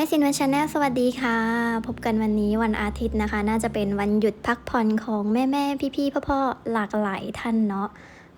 ม่ซินวันชาแนลสวัสดีค่ะ พบกันวันนี้วันอาทิตย์นะคะ น่าจะเป็นวันหยุดพักผ่อนของแม่แม่พี่พี่พ่อพ่อๆหลากหลายท่านเนาะ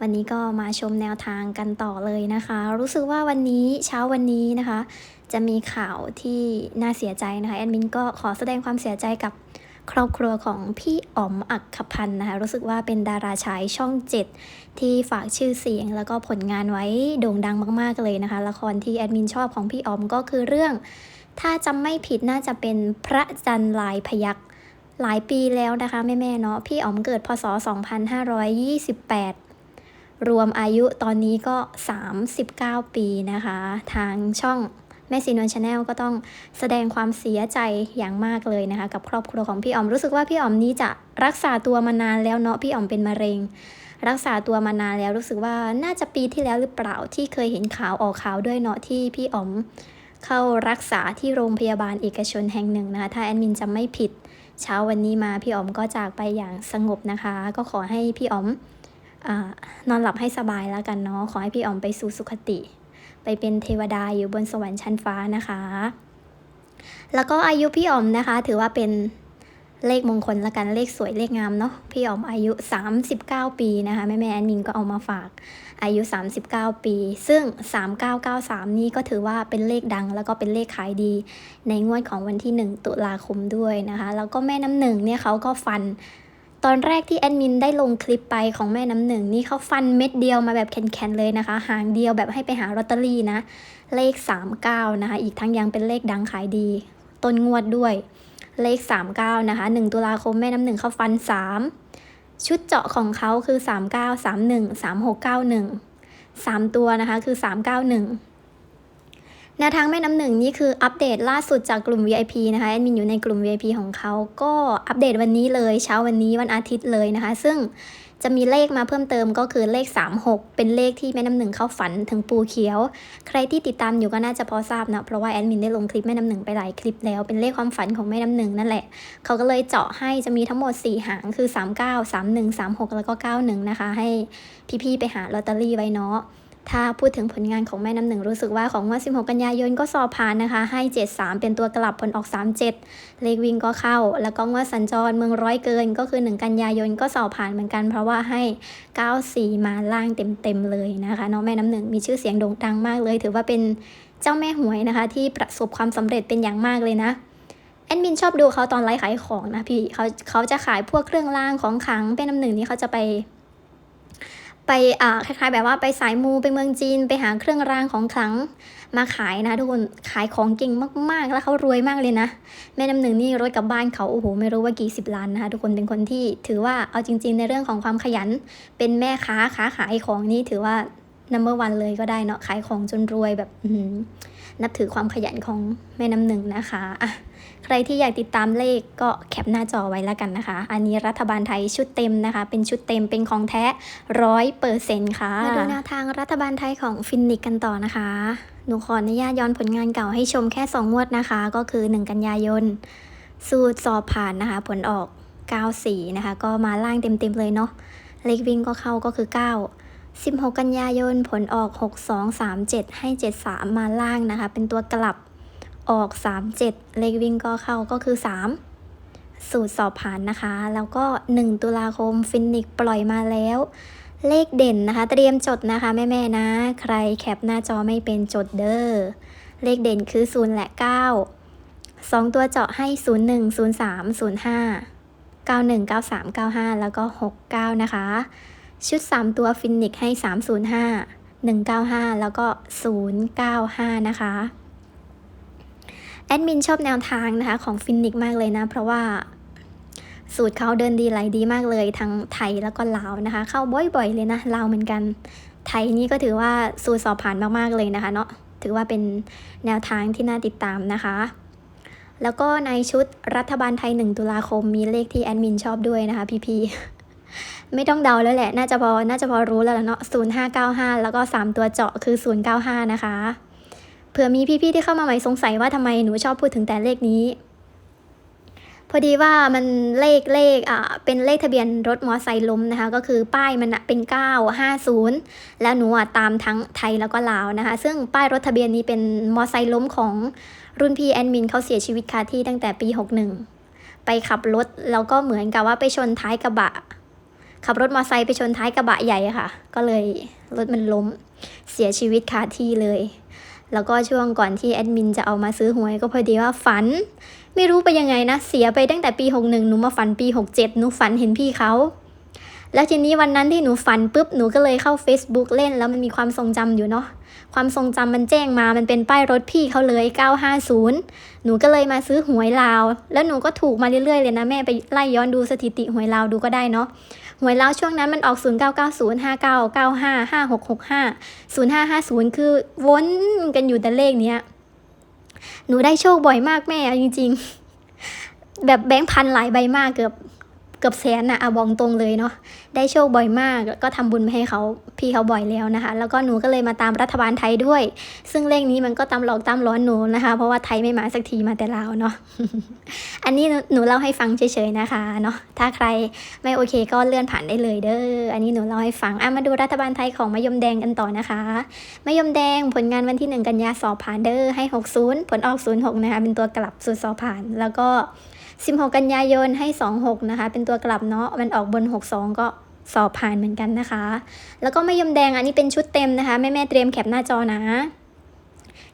วันนี้ก็มาชมแนวทางกันต่อเลยนะคะ รู้สึกว่าวันนี้เช้าวันนี้นะคะ จะมีข่าวที่น่าเสียใจนะคะแอดมินก็ขอแสดงความเสียใจกับครอบครัวของพี่อ๋อมอักขพันธ์นะคะรู้สึกว่าเป็นดาราชายช่องเจ็ดที่ฝากชื่อเสียง แล้วก็ผลงานไว้โด่งดังมาก ๆเลยนะคะ ละครที่แอดมินชอบของพี่อ๋อมก็คือเรื่อง ถ้าจำไม่ผิดน่าจะเป็นพระจันทร์ลายพยักหลายปีแล้วนะคะ แม่ๆเนาะพี่อ๋อมเกิดพศ 2528 รวมอายุตอนนี้ก็ 39 ปีนะคะ ทางช่องแม่ซีนวลชาแนลก็ต้องแสดงความเสียใจอย่างมากเลยนะคะ กับครอบครัวของพี่อ๋อมรู้สึกว่าพี่อ๋อมนี้จะรักษาตัวมานานแล้วเนาะพี่อ๋อมเป็นมะเร็ง รักษาตัวมานานแล้วรู้สึกว่าน่าจะปีที่แล้วหรือเปล่าที่เคยเห็นข่าวออกข่าวด้วยเนาะที่พี่อ๋อม เข้ารักษาที่โรงพยาบาลเอกชนแห่งหนึ่งนะคะ ถ้าแอดมินจำไม่ผิด เช้าวันนี้มาพี่อ๋อมก็จากไปอย่างสงบนะคะ ก็ขอให้พี่อ๋อมอนอนหลับให้สบายแล้วกันเนาะ ขอให้พี่อ๋อมไปสู่สุคติ ไปเป็นเทวดาอยู่บนสวรรค์ชั้นฟ้านะคะ แล้วก็อายุพี่อ๋อมนะคะ ถือว่าเป็น เลขมงคลละกันเลขสวยเลขงามเนาะพี่ออมอายุ 39 ปีนะคะแม่แม่แอดมินก็เอามาฝากอายุ 39 ปี ซึ่ง 3993 นี่ก็ถือว่าเป็นเลขดัง แล้วก็เป็นเลขขายดี ในงวดของวันที่ 1 ตุลาคมด้วยนะคะ แล้วก็แม่น้ำหนึ่งเนี่ยเขาก็ฟัน ตอนแรกที่แอดมินได้ลงคลิปไปของแม่น้ำหนึ่งนี่เขาฟันเม็ดเดียวมาแบบแข็งๆเลยนะคะ หางเดียวแบบให้ไปหาลอตเตอรี่นะ เลข 39 นะคะ อีกทั้งยังเป็นเลขดังขายดี ต้นงวดด้วย เลข 39 นะคะ 1 ตุลาคมแม่น้ำหนึ่งเข้าฟัน 3 ชุดเจาะของเขาคือ 39 31 3691 3 ตัวนะคะคือ 391แนวทางแม่น้ำหนึ่งนี่คืออัปเดตล่าสุดจากกลุ่ม VIP นะคะแอดมินอยู่ในกลุ่ม VIP ของเขาก็อัปเดตวันนี้เลยเช้าวันนี้วันอาทิตย์เลยนะคะ ซึ่ง จะมีเลขมาเพิ่มเติมก็คือเลข 36 เป็นเลขที่แม่น้ำหนึ่งเข้าฝันถึงปูเขียว ใครที่ติดตามอยู่ก็น่าจะพอทราบนะ เพราะว่าแอดมินได้ลงคลิปแม่น้ำหนึ่งไปหลายคลิปแล้ว เป็นเลขความฝันของแม่น้ำหนึ่งนั่นแหละ เขาก็เลยเจาะให้จะมีทั้งหมด 4 หางคือ 39 31 36 แล้วก็ 91 นะคะ ให้พี่ๆไปหาลอตเตอรี่ไว้เนาะ ถ้าพูดถึงผลงานของแม่น้ำหนึ่งรู้สึกว่าของงวด16 กันยายนก็สอบผ่านนะคะ ให้ 73 เป็นตัวกลับผลออก 37 เลขวิ่งก็เข้า แล้วก็งวดสัญจรเมืองร้อยเกินก็คือ 1 กันยายนก็สอบผ่านเหมือนกัน เพราะว่าให้ 94 มาล่างเต็มๆเลยนะคะน้องแม่น้ำหนึ่งมีชื่อเสียงโด่งดังมากเลย ถือว่าเป็นเจ้าแม่หวยนะคะ ที่ประสบความสำเร็จเป็นอย่างมากเลยนะแอดมินชอบดูเขาตอนไลฟ์ขายของนะพี่เขาเขาจะขายพวกเครื่องรางของขังเป็นน้ำหนึ่งนี่เขาจะไป ไปอ่าคล้ายๆ แบบว่าไปสายมูไปเมืองจีนไปหาเครื่องรางของขลังมาขายนะทุกคนขายของเก่งมากๆ แล้วเขารวยมากเลยนะ แม่น้ำหนึ่งนี่รถกลับบ้านเขาโอ้โหไม่รู้ว่ากี่สิบล้านนะคะทุกคนเป็นคนที่ถือว่าเอาจริง ๆ ในเรื่องของความขยัน เป็นแม่ค้าค้าขายของนี่ถือว่า number one เลยก็ได้เนาะขายของจนรวยแบบนับถือความขยันของแม่น้ำหนึ่งนะคะอะ รที่อยากติดตามเลขก็แคปหน้าจอไว้แล้วกันนะคะ อันนี้รัฐบาลไทยชุดเต็มนะคะ เป็นชุดเต็มเป็นของแท้ร้อยเปอร์เซ็นต์ค่ะ มาดูแนวทางรัฐบาลไทยของฟินิกกันต่อนะคะ หนูขออนุญาตย้อนผลงานเก่าให้ชมแค่ 2 งวดนะคะ ก็คือ 1 กันยายน สูตรสอบผ่านนะคะ ผลออก 94 นะคะ ก็มาล่างเต็มๆเลยเนาะ เลขวิ่งก็เข้าก็คือ 9 16 กันยายนผลออก 6237 ให้ 73 มาล่างนะคะ เป็นตัวกลับ ออก 37 เลขวิ่งก็เข้าก็คือ 3 สูตรสอบผ่านนะคะ แล้วก็ 1 ตุลาคมฟินิกปล่อยมาแล้ว เลขเด่นนะคะ เตรียมจดนะคะ แม่ ๆ นะ ใครแคปหน้าจอไม่เป็นจดเด้อ เลขเด่นคือ 0 และ 9 2 ตัวเจาะให้ 01 03 05 91 93 95 แล้วก็ 69 นะคะ ชุด 3 ตัวฟินิกให้ 305 195 แล้วก็ 095 นะคะ แอดมินชอบแนวทางนะคะของฟินิกมากเลยนะ เพราะว่าสูตรเขาเดินดีไหลดีมากเลยทั้งไทยแล้วก็ลาวนะคะ เข้าบ่อยๆเลยนะลาวเหมือนกัน ไทยนี่ก็ถือว่าสูตรสอบผ่านมากๆเลยนะคะเนาะถือว่าเป็นแนวทางที่น่าติดตามนะคะ แล้วก็ในชุดรัฐบาลไทย 1 ตุลาคมมีเลขที่แอดมินชอบด้วยนะคะพี่ๆไม่ต้องเดาแล้วแหละ น่าจะพอน่าจะพอรู้แล้วล่ะเนาะ0595 แล้วก็ 3 ตัวเจาะคือ 095 นะคะ เผื่อมีพี่ๆที่เข้ามาใหม่สงสัยว่าทำไมหนูชอบพูดถึงแต่เลขนี้ พอดีว่ามันเลขเลขอ่าเป็นเลขทะเบียนรถมอไซค์ล้มนะคะ ก็คือป้ายมันเป็น 950 แล้วหนูอะตามทั้งไทยแล้วก็ลาวนะคะ ซึ่งป้ายรถทะเบียนนี้เป็นมอไซค์ล้มของรุ่นพี่แอดมินเขาเสียชีวิตคาที่ตั้งแต่ปี 61 ไปขับรถแล้วก็เหมือนกับว่าไปชนท้ายกระบะขับรถมอไซค์ไปชนท้ายกระบะใหญ่ค่ะ ก็เลยรถมันล้ม เสียชีวิตคาที่เลย แล้วก็ช่วงก่อนที่แอดมินจะเอามาซื้อหวยก็พอดีว่าฝัน ไม่รู้ไปยังไงนะ เสียไปตั้งแต่ปี 61 หนูมาฝันปี 67 หนูฝันเห็นพี่เขา แล้วทีนี้วันนั้นที่หนูฝันปุ๊บ หนูก็เลยเข้า Facebook เล่น แล้วมันมีความทรงจำอยู่เนาะ ความทรงจำมันแจ้งมา มันเป็นป้ายรถพี่เขาเลย 950 หนูก็เลยมาซื้อหวยลาว แล้วหนูก็ถูกมาเรื่อยๆเลยนะแม่ไปไล่ย้อนดูสถิติหวยลาวดูก็ได้เนาะ หวยลาวช่วงนั้นมันออก 0990 5995 5665 0550 คือวนกันอยู่แต่เลขเนี้ย หนูได้โชคบ่อยมากแม่จริง ๆ แบบแบงค์พันหลายใบมากเกือบ เกือบแสนนะอะบอกตรงเลยเนาะได้โชคบ่อยมากก็ทำบุญมาให้เขาพี่เขาบ่อยแล้วนะคะ แล้วก็หนูก็เลยมาตามรัฐบาลไทยด้วย ซึ่งเลขนี้มันก็ตามหลอกตามร้อนหนูนะคะ เพราะว่าไทยไม่มาสักทีมาแต่ลาวเนาะอันนี้หนูเล่าให้ฟังเฉยๆนะคะเนาะถ้าใครไม่โอเคก็เลื่อนผ่านได้เลยเด้ออันนี้หนูเล่าให้ฟังอะมาดูรัฐบาลไทยของมะยมแดงกันต่อนะคะมะยมแดงผลงานวันที่ 1 กันยาสอบผ่านเด้อให้ 60 ผลออก 06 นะคะเป็นตัวกลับสู่สอบผ่านแล้วก็ 16 กันยายนให้ 26 นะคะ เป็นตัวกลับเนาะมันออกบน 62 ก็สอบผ่านเหมือนกันนะคะ แล้วก็มะยมแดงอันนี้เป็นชุดเต็มนะคะ แม่แม่เตรียมแคปหน้าจอนะ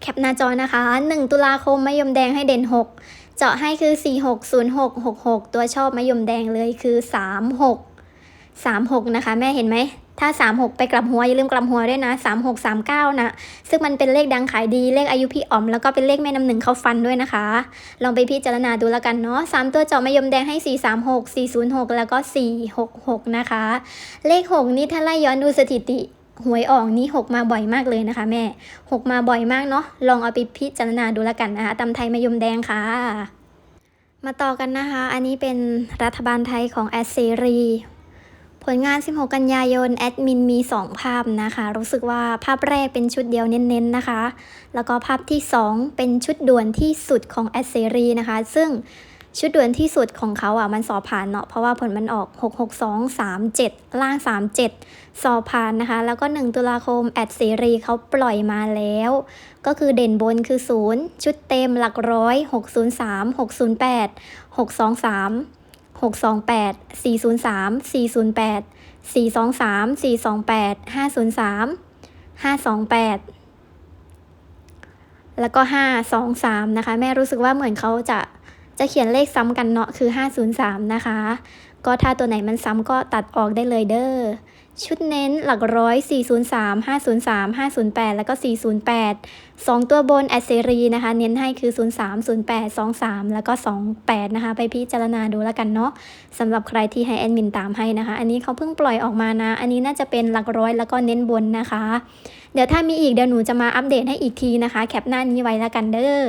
แคปหน้าจอนะคะ 1 ตุลาคมมะยมแดงให้เด่น 6 เจาะให้คือ 460666 ตัวชอบมะยมแดงเลยคือ 36 36 นะคะ แม่เห็นไหม ถ้า 36 ไปกลับหัวอย่าลืมกลับหัวด้วยนะ 36 39 นะ ซึ่งมันเป็นเลขดังขายดีเลขอายุพี่อ๋อม แล้วก็เป็นเลขแม่น้ำหนึ่งเขาฟันด้วยนะคะ ลองไปพิจารณาดูแล้วกันเนาะสามตัวเจาะมะยมแดงให้ 436 406 แล้วก็ 466 นะคะ เลข 6 นี่ถ้าไล่ย้อนดูสถิติหวยออกนี่6มาบ่อยมากเลยนะคะแม่ 6 มาบ่อยมากเนาะลองเอาไปพิจารณาดูแล้วกันนะคะตำไทยมะยมแดงค่ะ มาต่อกันนะคะ อันนี้เป็นรัฐบาลไทยของแอดเซรี ผลงาน 16 กันยายน แอดมินมี 2 ภาพนะคะ รู้สึกว่าภาพแรกเป็นชุดเดียวเน้นๆนะคะ แล้วก็ภาพที่ 2 เป็นชุดด่วนที่สุดของแอดเซรีนะคะ ซึ่งชุดด่วนที่สุดของเขาอะมันสอบผ่านเนาะเพราะว่าผลมันออก 66237 ล่าง 37 สอบผ่านนะคะ แล้วก็ 1 ตุลาคมแอดเซรีเขาปล่อยมาแล้ว ก็คือเด่นบนคือ 0 ชุดเต็มหลักร้อย 603 608 623 628 403 408 423 428 503 528 แล้วก็ 523 นะคะ แม่รู้สึกว่าเหมือนเขาจะจะเขียนเลขซ้ำกันเนาะคือ 503 นะคะ ก็ถ้าตัวไหนมันซ้ำก็ตัดออกได้เลยเด้อ ชุดเน้นหลักร้อย 403 503 508 แล้วก็ 408 2 ตัวบนแอดเซรีนะคะ เน้นให้คือ 03 08 23 แล้วก็ 28 นะคะ ไปพิจารณาดูแล้วกันเนาะสำหรับใครที่ให้แอดมินตามให้นะคะ อันนี้เขาเพิ่งปล่อยออกมานะ อันนี้น่าจะเป็นหลักร้อยแล้วก็เน้นบนนะคะ เดี๋ยวถ้ามีอีกเดี๋ยวหนูจะมาอัปเดตให้อีกทีนะคะ แคปหน้านี้ไว้แล้วกันเด้อ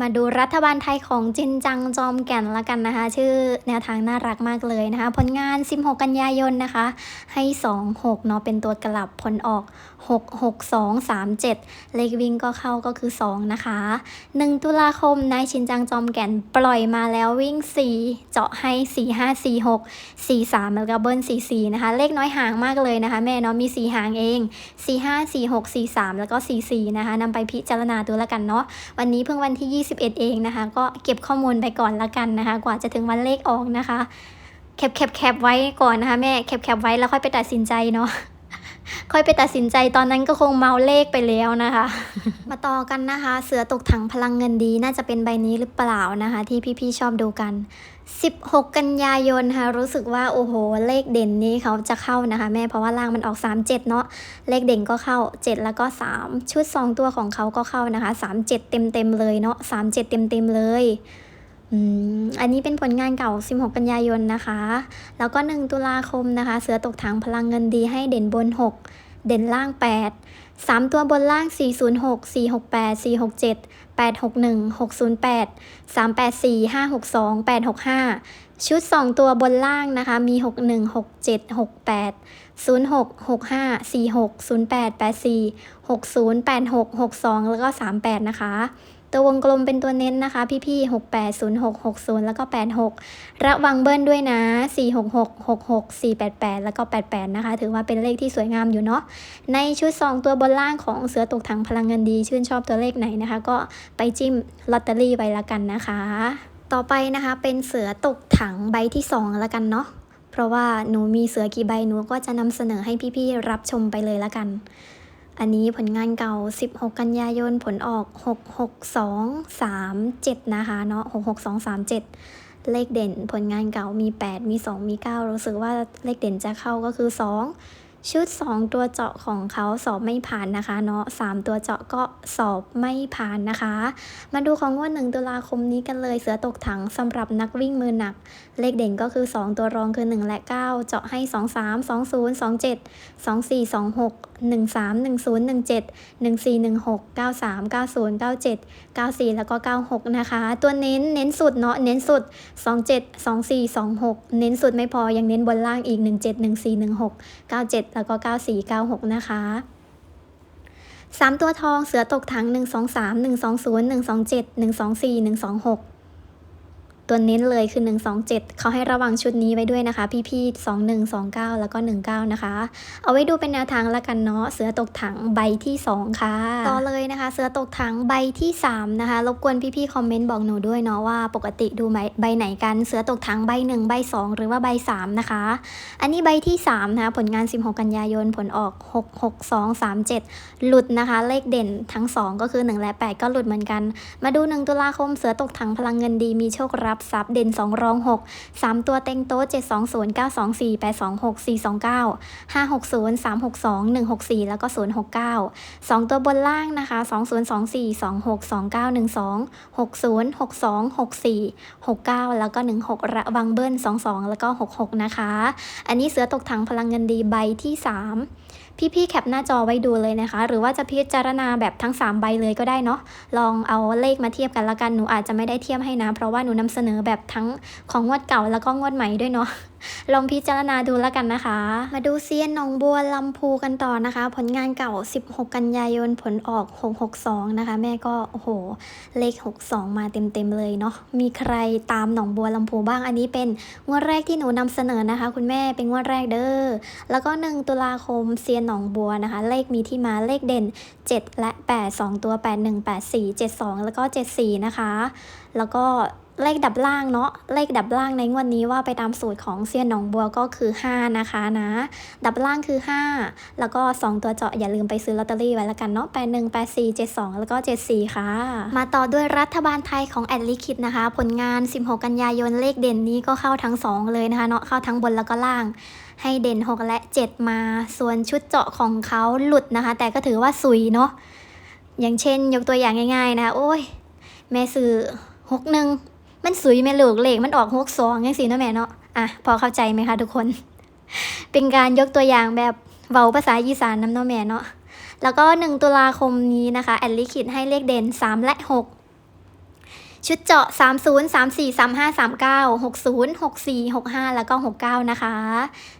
มาดูรัฐบาลไทยของจินจังจอมแก่นละกันนะคะ ชื่อแนวทางน่ารักมากเลยนะคะ ผลงาน 16 กันยายนนะคะ ให้ 26 เนาะเป็นตัวกลับผลออก 6 6 2 3 7 เลขวิ่งก็เข้าก็คือ 2 นะคะ 1 ตุลาคมนายชินจังจอมแก่นปล่อยมาแล้ววิ่ง 4 เจาะให้ 4 5 4 6 4 3แล้วก็เบิ้ล4 4 นะคะ เลขน้อยห่างมากเลยนะคะ แม่เนาะมี 4หางเอง 4 5 4 6 4 3 แล้วก็ 4 4 นะคะนำไปพิจารณาดูแล้วกันเนาะวันนี้เพิ่งวันที่21 เองนะคะ ก็เก็บข้อมูลไปก่อนละกันนะคะ กว่าจะถึงวันเลขออกนะคะแคปแคปแคปไว้ก่อนนะคะแม่แคปแคปไว้แล้วค่อยไปตัดสินใจเนาะ ค่อยไปตัดสินใจตอนนั้นก็คงเมาเลขไปแล้วนะคะ มาต่อกันนะคะ เสือตกถังพลังเงินดีน่าจะเป็นใบนี้หรือเปล่านะคะ ที่พี่ๆชอบดูกัน 16 กันยายนค่ะรู้สึกว่าโอ้โห เลขเด่นนี้เขาจะเข้านะคะ แม่เพราะว่าล่างมันออก 37 เนาะเลขเด่นก็เข้า 7 แล้วก็ 3 ชุด 2 ตัวของเขาก็เข้านะคะ 37 เต็มเต็มๆเลยเนาะ37 เต็มเต็มๆเลย อันนี้เป็นผลงานเก่า 16 กันยายนนะคะ แล้วก็ 1 ตุลาคมนะคะ เสือตกถังพลังเงินดีให้เด่นบน 6 เด่นล่าง 8 3 ตัวบนล่าง 406 468 467 861 608 384 562 865 ชุด 2 ตัวบนล่างนะคะ มี 61 67 68 06 65 46 08 84 60 86 62 แล้วก็ 38 นะคะ ตัววงกลมเป็นตัวเน้นนะคะ พี่ๆ6806 60 แล้วก็ 86 ระวังเบิ้ลด้วยนะ 466 66 488 แล้วก็ 88 นะคะ ถือว่าเป็นเลขที่สวยงามอยู่เนาะในชุด 2 ตัวบนล่างของเสือตกถังพลังเงินดี ชื่นชอบตัวเลขไหนนะคะ ก็ไปจิ้มลอตเตอรี่ไว้ละกันนะคะ ต่อไปนะคะเป็นเสือตกถังใบที่ 2 ละกันเนาะเพราะว่าหนูมีเสือกี่ใบหนูก็จะนำเสนอให้พี่ๆรับชมไปเลยละกัน อันนี้ผลงานเก่า 16 กันยายนผลออก 66237 นะคะเนาะ66237 เลขเด่นผลงานเก่ามี 8 มี 2 มี 9 รู้สึกว่าเลขเด่นจะเข้าก็คือ 2 ชุด 2 ตัวเจาะของเขาสอบไม่ผ่านนะคะเนาะ3ตัวเจาะก็สอบไม่ผ่านนะคะ มาดูของงวด1ตุลาคมนี้กันเลยเสือตกถังสำหรับนักวิ่งมือหนัก เลขเด่นก็คือ 2 ตัวรองคือ 1 และ 9 เจาะให้ 2 3 2 0 2 7 2 4 2 6 1 3 1 0 1 7 1 4 1 6 9 3 9 0 9 7 9 4 แล้วก็ 96 นะคะ ตัวเน้นเน้นสุดเนาะเน้นสุด 2 7 2 4 2 6 เน้นสุดไม่พอ ยังเน้นบนล่างอีก 1 7 1 4 1 6 9 7 แล้วก็ 9 4 9 6 นะคะ3ตัวทองเสือตกถัง1 2 3 1 2 0 1 2 7 1 2 4 1 2 6 ตัวเน้นเลยคือ 127 เขาให้ระวังชุดนี้ไว้ด้วยนะคะ พี่ๆ21 29 แล้วก็ 19 นะคะ เอาไว้ดูเป็นแนวทางละกันเนาะเสือตกถังใบที่ 2 ค่ะ ต่อเลยนะคะ เสือตกถังใบที่ 3 นะคะ รบกวนพี่ๆคอมเมนต์บอกหนูด้วยเนาะว่าปกติดูใบใบไหนกันเสือตกถังใบ 1 ใบ 2 หรือว่าใบ 3 นะคะ อันนี้ใบที่ 3 นะคะ ผลงาน 16 กันยายนผลออก 66237 หลุดนะคะ เลขเด่นทั้ง 2 ก็คือ 1 และ 8 ก็หลุดเหมือนกัน มาดู 1 ตุลาคมเสือตกถังพลังเงินดีมีโชครับทรัพย์เด่น2รอง6 3 ตัวเต็งโต๊ะ720 924 826 429 560 362 164 แล้วก็ 069 2 ตัวบนล่างนะคะ 2024 26 2912 60 62 64 69 แล้วก็ 16 ระวังเบิ้ล 22 แล้วก็ 66 นะคะ อันนี้เสือตกถังพลังเงินดีใบที่ 3พี่ๆแคปหน้าจอไว้ดูเลยนะคะ หรือว่าจะพิจารณาแบบทั้ง 3 ใบเลยก็ได้เนาะลองเอาเลขมาเทียบกันละกันหนูอาจจะไม่ได้เทียบให้นะ เพราะว่าหนูนำเสนอแบบทั้งของงวดเก่าแล้วก็งวดใหม่ด้วยเนาะ ลองพิจารณาดูแล้วกันนะคะ มาดูเซียนหนองบัวลำพูกันต่อนะคะ ผลงานเก่า 16 กันยายนผลออก 662 นะคะ แม่ก็โอ้โห เลข 62 มาเต็มๆเลยเนาะมีใครตามหนองบัวลำพูบ้างอันนี้เป็นงวดแรกที่หนูนำเสนอนะคะ คุณแม่เป็นงวดแรกเด้อแล้วก็ 1 ตุลาคมเซียนหนองบัวนะคะ เลขมีที่มาเลขเด่น 7 และ 8 2 ตัว 81 84 72 แล้วก็ 74 นะคะ แล้วก็ เลขดับล่างเนาะเลขดับล่างในงวดนี้ว่าไปตามสูตรของเซียนหนองบัวก็คือ 5 นะคะนะ ดับล่างคือ 5 แล้วก็ 2 ตัวเจาะอย่าลืมไปซื้อลอตเตอรี่ไว้ละกันเนาะ81 84 72แล้วก็74ค่ะ มาต่อด้วยรัฐบาลไทยของแอดลิคิดนะคะ ผลงาน 16 กันยายนเลขเด่นนี้ก็เข้าทั้ง 2 เลยนะคะเนาะเข้าทั้งบนแล้วก็ล่างให้เด่น 6 และ 7 มาส่วนชุดเจาะของเขาหลุดนะคะ แต่ก็ถือว่าสุยเนาะอย่างเช่นยกตัวอย่างง่าย ๆ นะ โอ้ยแม่ซื้อหกหนึ่ง มันสุยแม่ลูกเลขมันออกหกสองยังสิเนาะแม่เนาะอะพอเข้าใจไหมคะทุกคน เป็นการยกตัวอย่างแบบเว้าภาษาอีสานน้ำเนาะแม่เนาะแล้วก็หนึ่งตุลาคมนี้นะคะ แอดลิคิดให้เลขเด่นสามและหก ชุดเจาะ 30 34 35 39 60 64 65 แล้วก็ 69 นะคะ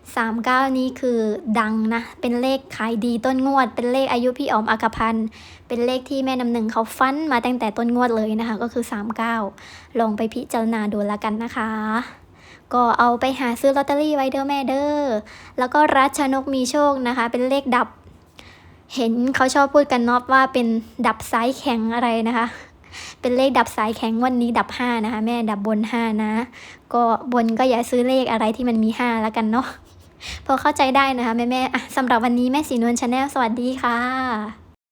39 นี้คือดังนะ เป็นเลขขายดีต้นงวด เป็นเลขอายุพี่อ๋อมอักพันธ์เป็นเลขที่แม่น้ำหนึ่งเขาฟันมาตั้งแต่ต้นงวดเลยนะคะ ก็คือ 39 ลองไปพิจารณาดูแล้วกันนะคะ ก็เอาไปหาซื้อลอตเตอรี่ไว้เด้อแม่เด้อ แล้วก็รัชนกมีโชคนะคะ เป็นเลขดับเห็นเขาชอบพูดกันนาะว่าเป็นดับซ้ายแข็งอะไรนะคะ เป็นเลขดับสายแข็งวันนี้ดับ 5 นะคะ แม่ดับบน 5 นะ ก็บนก็อย่าซื้อเลขอะไรที่มันมี 5 แล้วกันเนาะพอเข้าใจได้นะคะ แม่ๆอะสำหรับวันนี้แม่สีนวลชาแนลสวัสดีค่ะ